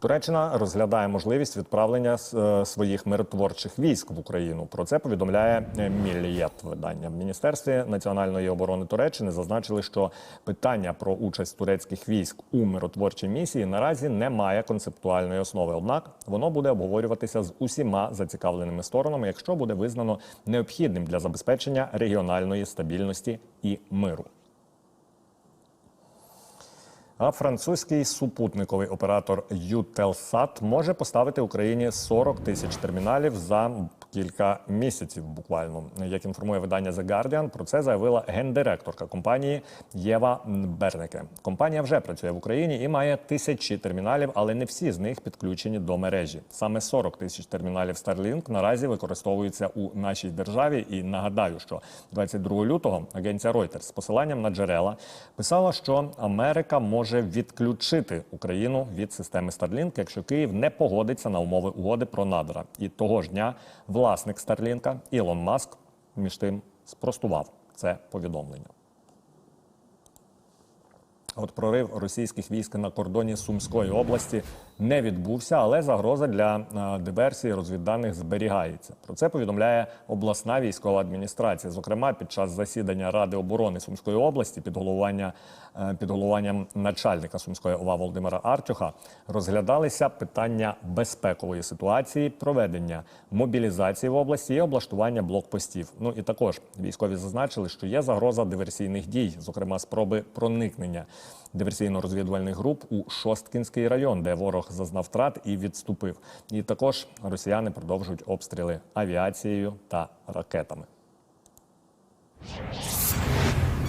Туреччина розглядає можливість відправлення е, своїх миротворчих військ в Україну. Про це повідомляє е, Мілієт видання. В міністерстві національної оборони Туреччини зазначили, що питання про участь турецьких військ у миротворчій місії наразі не має концептуальної основи. Однак воно буде обговорюватися з усіма зацікавленими сторонами, якщо буде визнано необхідним для забезпечення регіональної стабільності і миру. А французький супутниковий оператор Eutelsat може поставити Україні 40 тисяч терміналів за кілька місяців. Буквально як інформує видання The Guardian, про це заявила гендиректорка компанії Єва Бернеке. Компанія вже працює в Україні і має тисячі терміналів, але не всі з них підключені до мережі. Саме 40 тисяч терміналів Starlink наразі використовуються у нашій державі. І нагадаю, що 22 лютого агенція Reuters з посиланням на джерела писала, що Америка може відключити Україну від системи Starlink, якщо Київ не погодиться на умови угоди про надра. І того ж дня власник Старлінка Ілон Маск між тим спростував це повідомлення. От прорив російських військ на кордоні Сумської області не відбувся, але загроза для е, диверсії розвідданих зберігається. Про це повідомляє обласна військова адміністрація. Зокрема, під час засідання Ради оборони Сумської області під головування е, під головуванням начальника Сумської ОВА Володимира Артюха розглядалися питання безпекової ситуації, проведення мобілізації в області і облаштування блокпостів. Ну і також військові зазначили, що є загроза диверсійних дій, зокрема спроби проникнення диверсійно-розвідувальних груп у Шосткінський район, де ворог зазнав втрат і відступив. І також росіяни продовжують обстріли авіацією та ракетами.